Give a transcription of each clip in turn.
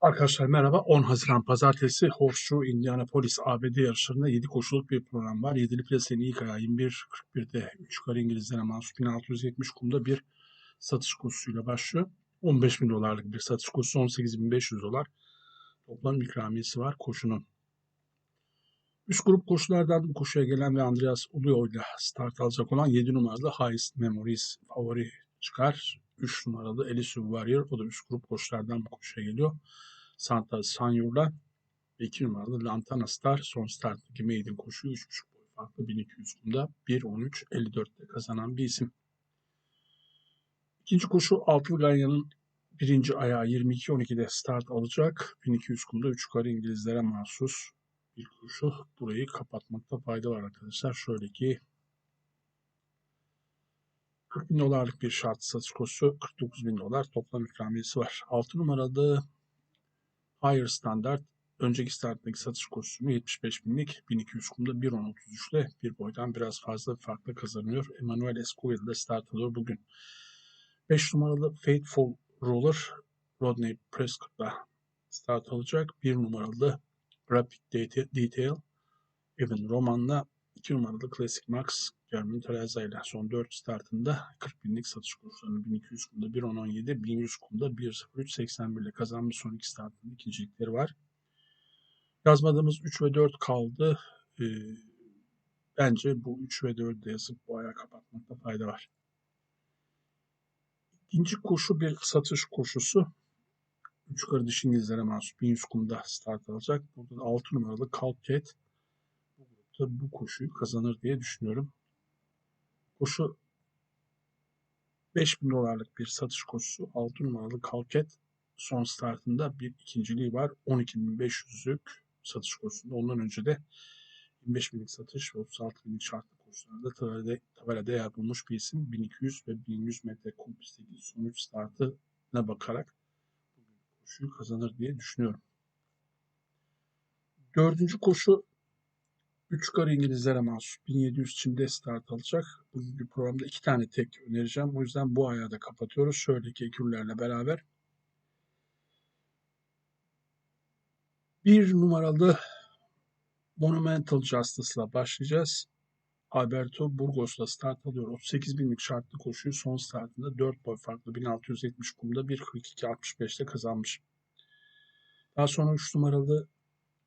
Arkadaşlar merhaba. 10 Haziran Pazartesi Horseshoe Indianapolis ABD yarışlarında 7 koşuluk bir program var. 7'li plasenin ilk ayağı 21.41'de 3 yukarı İngilizlere mahsus 1670 kumda bir satış kursuyla başlıyor. 15 bin dolarlık bir satış kursu 18.500 dolar. Toplam ikramiyesi var koşunun. Üst grup koşulardan bu koşuya gelen ve Andreas Uluyo ile start alacak olan 7 numaralı Highest Memories favori çıkar. 3 numaralı Elisu Warrior. O da üst grup koşulardan bu koşuya geliyor. Santa Sanyur'la ve 2 numaralı Lantana Star son starttaki maiden koşuyu 3.5 boy farklı 1200 kumda 1.13.54'te kazanan bir isim. İkinci koşu Altılı Ganyan'ın birinci ayağı 22.12'de start alacak. 1200 kumda 3 yukarı İngilizlere mahsus bir koşu. Burayı kapatmakta fayda var arkadaşlar. Şöyle ki 40 bin dolarlık bir şart satış koşusu 49 bin dolar toplam ikramiyesi var. 6 numaralı Higher Standard önceki starttaki satış koşusunu 75 binlik 1200 kumda 1.10.33 ile bir boydan biraz fazla farklı kazanıyor. Emmanuel Escobar ile start alıyor bugün. 5 numaralı Faithful Ruler Rodney Prescott'la start alacak. 1 numaralı Rapid Detail Evan Roman'la 2 numaralı Classic Max German Teresa ile son 4 startında 40 binlik satış kurslarını 1200 kumda 1.10.17, 1100 kumda 1.03.81 ile kazanmış son 2 startında ikincilikleri var. Yazmadığımız 3 ve 4 kaldı. Ee, bence bu 3 ve 4'ü de yazıp bu ayağı kapatmakta fayda var. İkinci koşu bir satış koşusu. 3 yukarı dış İngilizlere mahsus 1100 kumda start alacak. Burada 6 numaralı Calcet bu grupta bu koşuyu kazanır diye düşünüyorum. Koşu 5000 dolarlık bir satış koşusu. 6 numaralı Calcet son startında bir ikinciliği var. 12.500'lük satış koşusunda. Ondan önce de 25 binlik satış ve 36 binlik şartlı koşularda tabelada, tabelada yer bulmuş bir isim. 1200 ve 1100 metre kum pistteki sonuç startına bakarak koşuyu kazanır diye düşünüyorum. Dördüncü koşu 3 kar İngilizlere mahsus 1700 çimde start alacak. Bugünkü programda iki tane tek önereceğim. O yüzden bu ayağı da kapatıyoruz. Şöyleki ekürlerle beraber. Bir numaralı Monumental Justice'la başlayacağız. Alberto Burgos'la start alıyor. 38 binlik şartlı koşuyu son startında 4 boy farklı 1670 kumda 1.42.65'te kazanmış. Daha sonra 3 numaralı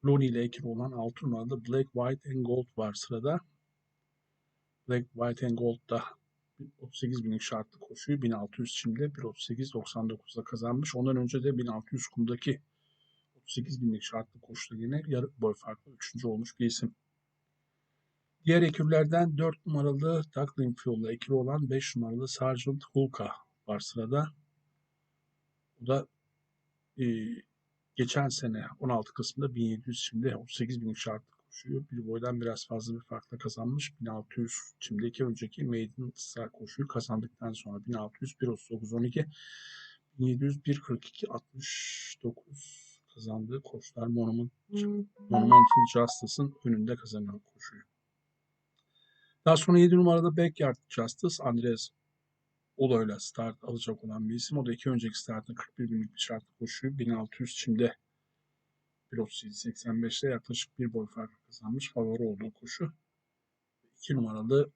Loni ile ekibi olan 6 numaralı Black, White and Gold var sırada. Black, White and Gold'da 38 binlik şartlı koşuyu 1600 çimde 1.38.99'da kazanmış. Ondan önce de 1600 kumdaki 38 binlik şartlı koşuda yine yarı boy farklı 3. olmuş bir isim. Diğer ekürlerden 4 numaralı Duckling Field'la ekibi olan 5 numaralı Sergeant Hulka var sırada. Bu da e, geçen sene 16 Kasım'da 1700 şimdi 38 bin şartlı koşuyu bir boydan biraz fazla bir farkla kazanmış. 1600 şimdiki önceki Maiden Star koşuyu kazandıktan sonra 1600 139 12 1700 142 69 kazandığı koşular Monument, Monumental Justice'ın önünde kazanıyor koşuyu. Daha sonra 7 numarada Backyard Justice Andres Olo'yla start alacak olan bir isim. O da iki önceki startında 41 binlik bir şartlı koşuyu 1600 çimde 1.37.85'te yaklaşık bir boy farkı kazanmış favori olduğu koşu. 2 numaralı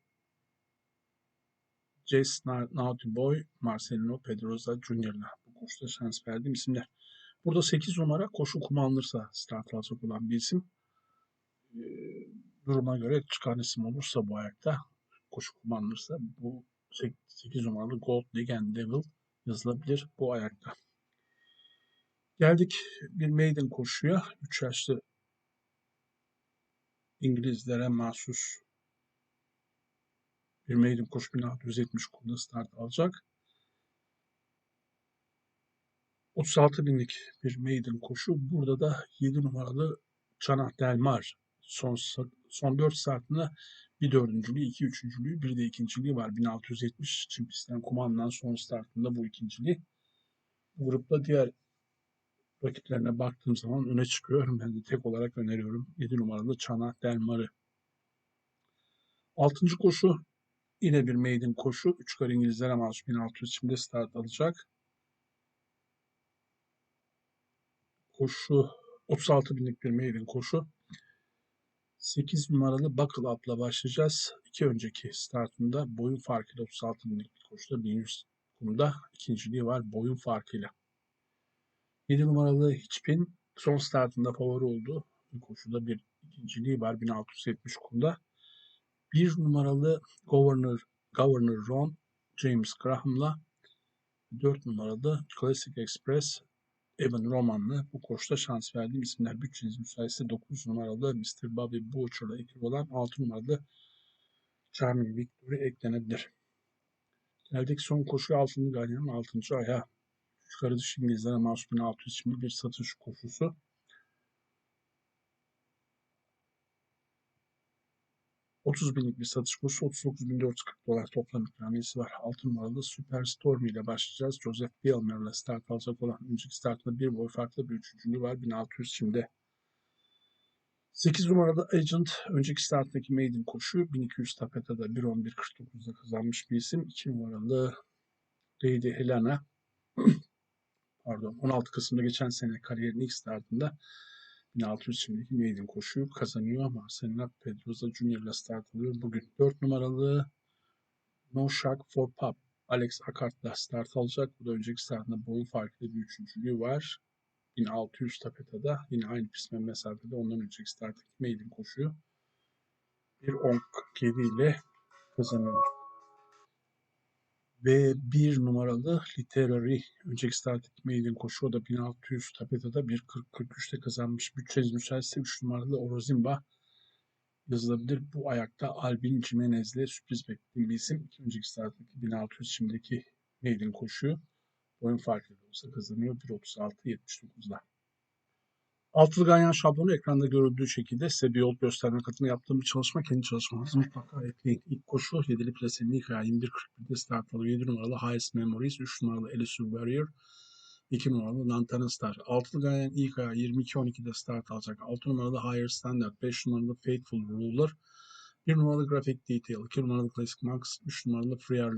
Jace Naughty Boy Marcelino Pedroza Jr.'la bu koşuda şans verdiğim isimler. Burada 8 numara koşu kullanılırsa start alacak olan bir isim. Ee, duruma göre çıkan isim olursa bu ayakta koşu kullanılırsa bu 8 numaralı Gold Legend Devil yazılabilir bu ayakta. Geldik bir maiden koşuya. 3 yaşlı İngilizlere mahsus bir maiden koşu 1670 kumda start alacak. 36 binlik bir maiden koşu. Burada da 7 numaralı Çanak Delmar son, son 4 saatinde bir dördüncülüğü, iki üçüncülüğü, bir de ikinciliği var. 1670 Çin pistten kumandan son startında bu ikinciliği. Bu grupta diğer rakiplerine baktığım zaman öne çıkıyor. Ben de tek olarak öneriyorum. 7 numaralı Çanak Delmar'ı. Altıncı koşu yine bir maiden koşu. 3 kar İngilizlere mahsus 1600 şimdi start alacak. koşu 36 binlik bir maiden koşu. 8 numaralı Buckle Up'la başlayacağız. İki önceki startında boyun farkıyla 36 binlik bir koşuda 1100 kumda ikinciliği var boyun farkıyla. 7 numaralı Hiçpin son startında favori oldu. Bu koşuda bir ikinciliği var 1670 kumda. 1 numaralı Governor Governor Ron James Graham'la 4 numaralı Classic Express Evan Roman'lı bu koşuda şans verdiğim isimler bütçeniz müsaitse 9 numaralı Mr. Bobby Butcher'la ekip olan 6 numaralı Charming Victory eklenebilir. Geldik son koşu altını Galyan'ın 6. ayağı. Yukarı dış İngilizlere mahsus 1600 şimdi bir satış koşusu. 30 binlik bir satış kursu 39.440 dolar toplam ikramiyesi var. 6 numaralı Super Storm ile başlayacağız. Joseph Bielmer ile start alacak olan önceki startında bir boy farklı bir üçüncülüğü var. 1600 şimdi. 8 numaralı Agent önceki starttaki maiden koşu 1200 tapetada 1.11.49'da kazanmış bir isim. 2 numaralı Lady Helena pardon 16 Kasım'da geçen sene kariyerin ilk startında 1600 şimdiki maiden koşuyu kazanıyor. Marcelina Pedroza Junior ile start alıyor. Bugün 4 numaralı No Shock for Pop Alex Akart'la start alacak. Bu da önceki startında boyun farklı bir üçüncülüğü var. 1600 tapetada yine aynı pisme mesafede ondan önceki starttaki maiden koşuyu 1.17 ile kazanıyor ve bir numaralı Literary önceki starttaki maiden koşu o da 1600 tapetada 1.40-43'te kazanmış. Bütçeniz müsaitse 3 numaralı Orozimba yazılabilir. Bu ayakta Albin Jimenez'le sürpriz beklediğim bir isim. Önceki starttaki 1600 şimdiki maiden koşuyu boyun farkıyla olsa kazanıyor 1.36-79'da. Altılı ganyan şablonu ekranda görüldüğü şekilde size bir yol göstermek adına yaptığım bir çalışma. Kendi çalışmanızı mutlaka ekleyin. İlk koşu 7'li plasenin ayağı 21.41'de start alıyor. 7 numaralı Highest Memories, 3 numaralı Alice Warrior, 2 numaralı Lantern Star. Altılı ganyan ayağı 22.12'de start alacak. 6 numaralı Higher Standard, 5 numaralı Faithful Ruler, 1 numaralı Graphic Detail, 2 numaralı Classic Max, 3 numaralı Freer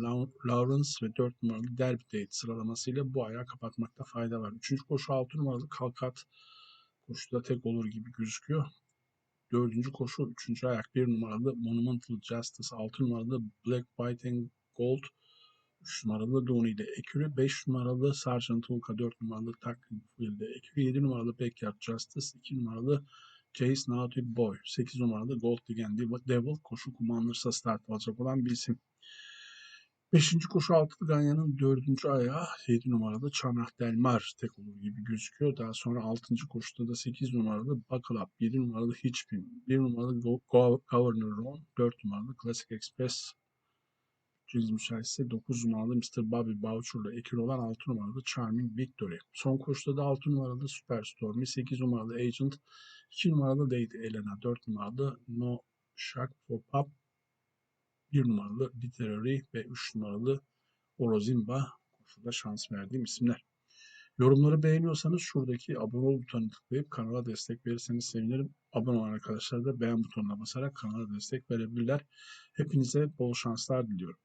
Lawrence ve 4 numaralı Derby Date sıralamasıyla bu ayağı kapatmakta fayda var. 3. koşu 6 numaralı Kalkat, koşuda tek olur gibi gözüküyor. Dördüncü koşu, üçüncü ayak, bir numaralı Monumental Justice, altı numaralı Black, White and Gold, üç numaralı Dooney de Ekürü, beş numaralı Sergeant Hulka, dört numaralı Tucking Field'de Ekürü, yedi numaralı Backyard Justice, iki numaralı Chase Naughty Boy, sekiz numaralı Gold Digen Devil, koşu kullanılırsa start alacak olan bir isim. Beşinci koşu altılı Ganyan'ın dördüncü ayağı 7 numaralı Çanak Delmar tek olur gibi gözüküyor. Daha sonra altıncı koşuda da 8 numaralı Up, 7 numaralı Hitchpin, 1 numaralı Go Go Governor Ron, 4 numaralı Classic Express Ciliz müsaitse 9 numaralı Mr. Bobby Boucher'la ekil olan 6 numaralı Charming Victory. Son koşuda da 6 numaralı Superstormy, 8 numaralı Agent, 2 numaralı Lady Elena, 4 numaralı No Shock for Pop, 1 numaralı Literary ve 3 numaralı Orozimba koşuda şans verdiğim isimler. Yorumları beğeniyorsanız şuradaki abone ol butonuna tıklayıp kanala destek verirseniz sevinirim. Abone olan arkadaşlar da beğen butonuna basarak kanala destek verebilirler. Hepinize bol şanslar diliyorum.